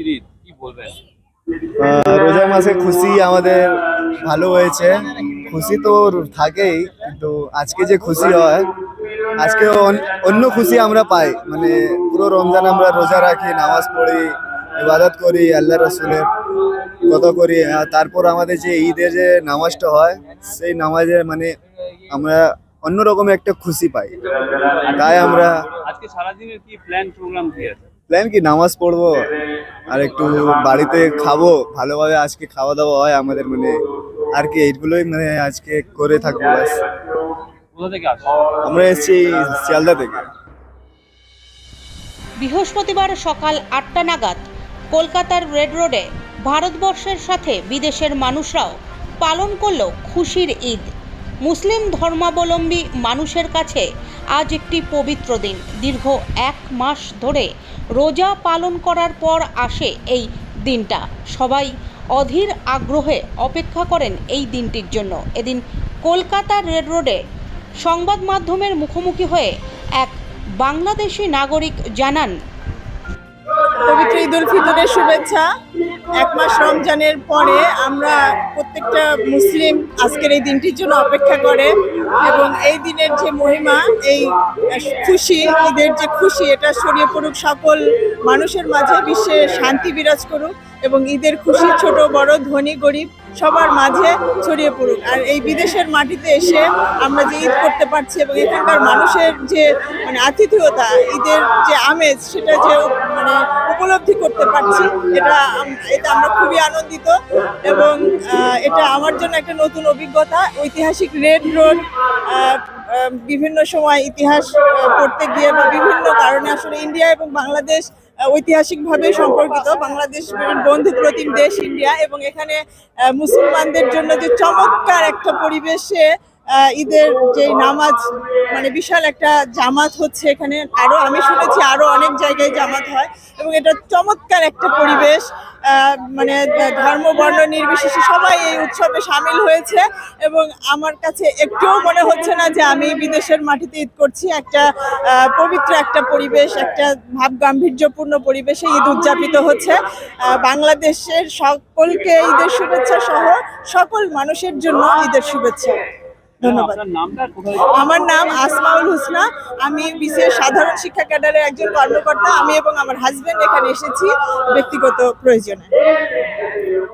খুশির কি বলবেন? রোজার মাসে খুশি আমাদের ভালো হয়েছে। খুশি তো থাকেই কিন্তু আজকে যে খুশি হয় আজকে অন্য খুশি আমরা পাই। মানে পুরো রমজান আমরা রোজা রাখি নামাজ পড়ি ইবাদত করি আল্লাহ রসুলের কত করি। আর তারপর আমাদের যে ঈদের যে নামাজটা হয় সেই নামাজে মানে আমরা অন্যরকম একটা খুশি পাই। তাই আমরা আজকে সারাদিনের কি প্ল্যান প্রোগ্রাম কি আছে? প্ল্যান কি? নামাজ পড়ব আর একটু বাড়িতে খাব ভালোভাবে আজকে খাওয়া দাওয়া হয় আমাদের মানে আর কি এইগুলোই মানে আজকে করে থাকব থেকে আসো আমরা এসেছি শিয়ালদা থেকে। বৃহস্পতিবার সকাল আটটা নাগাদ কলকাতার রেড রোডে ভারতবর্ষের সাথে বিদেশের মানুষরাও পালন করল খুশির ঈদ। মুসলিম ধর্মাবলম্বী মানুষের কাছে আজ একটি পবিত্র দিন। দীর্ঘ এক মাস ধরে রোজা পালন করার পর আসে এই দিনটা। সবাই অধীর আগ্রহে অপেক্ষা করেন এই দিনটির জন্য। এদিন কলকাতা রেড রোডে সংবাদ মাধ্যমের মুখোমুখি হয়ে এক বাংলাদেশি নাগরিক জানান পবিত্র ঈদ উল ফিতরের শুভেচ্ছা। এক মাস রমজানের পরে আমরা প্রত্যেকটা মুসলিম আজকের এই দিনটির জন্য অপেক্ষা করে এবং এই দিনের যে মহিমা, এই খুশি, ঈদের যে খুশি, এটা ছড়িয়ে পড়ুক সকল মানুষের মাঝে, বিশ্বে শান্তি বিরাজ করুক এবং ঈদের খুশি ছোট, বড়, ধনী, গরিব সবার মাঝে ছড়িয়ে পড়ুক। আর এই বিদেশের মাটিতে এসে আমরা যে ঈদ করতে পারছি এবং এখানকার মানুষের যে মানে আতিথেয়তা, ঈদের যে আমেজ, সেটা যে মানে উপলব্ধি করতে পারছি, এটা এটা আমরা খুবই আনন্দিত এবং এটা আমার জন্য একটা নতুন অভিজ্ঞতা। ঐতিহাসিক রেড রোড বিভিন্ন সময় ইতিহাস পড়তে গিয়ে বা বিভিন্ন কারণে আসলে ইন্ডিয়া এবং বাংলাদেশ ঐতিহাসিকভাবে সম্পর্কিত বাংলাদেশ বন্ধু প্রতিম দেশ ইন্ডিয়া এবং এখানে মুসলমানদের জন্য যে চমৎকার একটা পরিবেশে ঈদের যে নামাজ মানে বিশাল একটা জামাত হচ্ছে এখানে। আরও আমি শুনেছি আরও অনেক জায়গায় জামাত হয় এবং এটা চমৎকার একটা পরিবেশ। মানে ধর্ম, বর্ণ নির্বিশেষে সবাই এই উৎসবে সামিল হয়েছে এবং আমার কাছে একটুও মনে হচ্ছে না যে আমি বিদেশের মাটিতে ঈদ করছি। একটা পবিত্র একটা পরিবেশ, একটা ভাব গাম্ভীর্যপূর্ণ পরিবেশে ঈদ উদযাপিত হচ্ছে। বাংলাদেশের সকলকে ঈদের শুভেচ্ছা সহ সকল মানুষের জন্য ঈদের শুভেচ্ছা। ধন্যবাদ। আমার নাম আসমাউল হুসনা। আমি বিশেষ সাধারণ শিক্ষা ক্যাডারের একজন কর্মকর্তা। আমি এবং আমার হাজব্যান্ড এখানে এসেছি ব্যক্তিগত প্রয়োজনে।